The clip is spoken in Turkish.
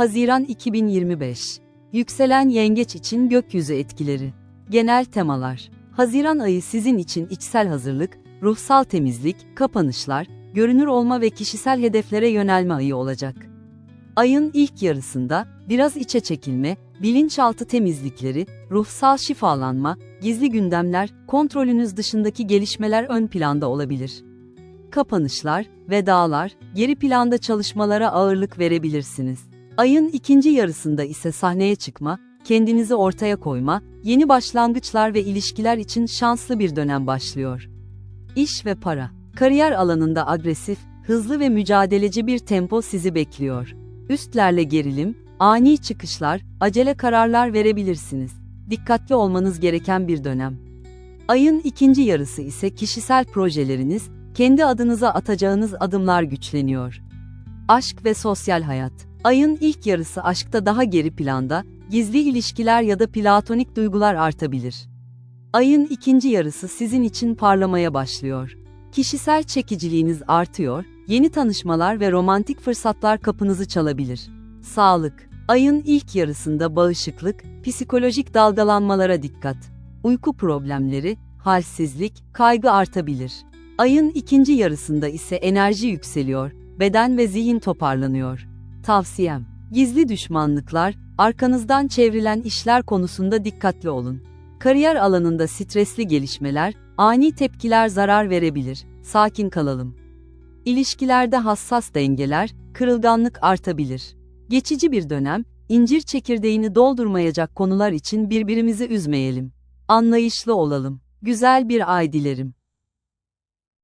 Haziran 2025. Yükselen yengeç için gökyüzü etkileri. Genel temalar. Haziran ayı sizin için içsel hazırlık, ruhsal temizlik, kapanışlar, görünür olma ve kişisel hedeflere yönelme ayı olacak. Ayın ilk yarısında biraz içe çekilme, bilinçaltı temizlikleri, ruhsal şifalanma, gizli gündemler, kontrolünüz dışındaki gelişmeler ön planda olabilir. Kapanışlar, vedalar, geri planda çalışmalara ağırlık verebilirsiniz. Ayın ikinci yarısında ise sahneye çıkma, kendinizi ortaya koyma, yeni başlangıçlar ve ilişkiler için şanslı bir dönem başlıyor. İş ve para. Kariyer alanında agresif, hızlı ve mücadeleci bir tempo sizi bekliyor. Üstlerle gerilim, ani çıkışlar, acele kararlar verebilirsiniz. Dikkatli olmanız gereken bir dönem. Ayın ikinci yarısı ise kişisel projeleriniz, kendi adınıza atacağınız adımlar güçleniyor. Aşk ve sosyal hayat. Ayın ilk yarısı aşkta daha geri planda, gizli ilişkiler ya da platonik duygular artabilir. Ayın ikinci yarısı sizin için parlamaya başlıyor. Kişisel çekiciliğiniz artıyor, yeni tanışmalar ve romantik fırsatlar kapınızı çalabilir. Sağlık. Ayın ilk yarısında bağışıklık, psikolojik dalgalanmalara dikkat. Uyku problemleri, halsizlik, kaygı artabilir. Ayın ikinci yarısında ise enerji yükseliyor, beden ve zihin toparlanıyor. Tavsiyem, gizli düşmanlıklar, arkanızdan çevrilen işler konusunda dikkatli olun. Kariyer alanında stresli gelişmeler, ani tepkiler zarar verebilir. Sakin kalalım. İlişkilerde hassas dengeler, kırılganlık artabilir. Geçici bir dönem, incir çekirdeğini doldurmayacak konular için birbirimizi üzmeyelim. Anlayışlı olalım. Güzel bir ay dilerim.